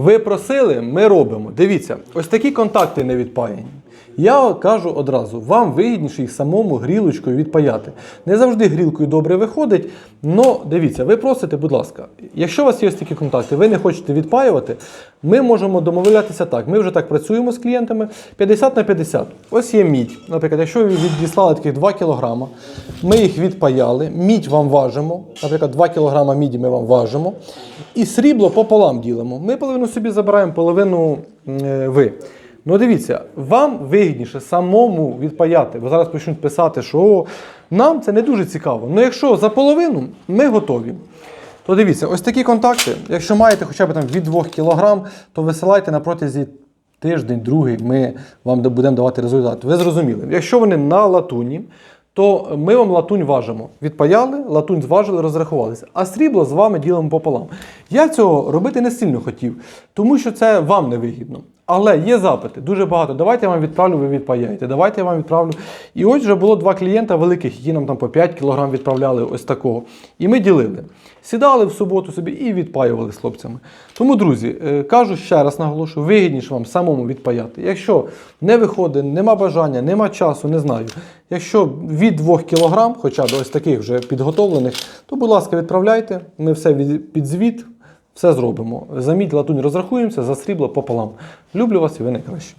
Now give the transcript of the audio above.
Ви просили, ми робимо. Дивіться, ось такі контакти не відпаяні. Я кажу одразу, вам вигідніше їх самому грілочкою відпаяти. Не завжди грілкою добре виходить. але дивіться, ви просите, будь ласка, якщо у вас є такі контакти, ви не хочете відпаювати, ми можемо домовлятися так. Ми вже так працюємо з клієнтами 50 на 50. Ось є мідь. Наприклад, якщо ви відіслали таких 2 кг, ми їх відпаяли, мідь вам важимо. Наприклад, 2 кг міді ми вам важимо. І срібло пополам ділимо. Ми половину собі забираємо, половину е, ви. Ну дивіться, вам вигідніше самому відпаяти, бо зараз почнуть писати, що «О, нам це не дуже цікаво. Ну якщо за половину, ми готові. То дивіться, ось такі контакти. Якщо маєте хоча б там від 2 кг, то висилайте на протязі тиждень, другий, ми вам будемо давати результат. Ви зрозуміли. Якщо вони на латуні, то ми вам латунь важимо. Відпаяли, латунь зважили, розрахувалися. А срібло з вами ділимо пополам. Я цього робити не сильно хотів, тому що це вам не вигідно. Але є запити, дуже багато. Давайте я вам відправлю, ви відпаяєте. Давайте я вам відправлю. І ось вже було два клієнта великих, які нам там по 5 кг відправляли ось такого. І ми ділили. Сідали в суботу собі і відпаювали з хлопцями. Тому, друзі, е, кажу ще раз наголошую, вигідніше вам самому відпаяти. Якщо не виходить, нема бажання, нема часу, не знаю. Якщо від 2 кг, хоча б ось таких вже підготовлених, то, будь ласка, відправляйте. Ми все під звіт, все зробимо. За мідь латунь розрахуємося, за срібло пополам. Люблю вас і ви найкраще.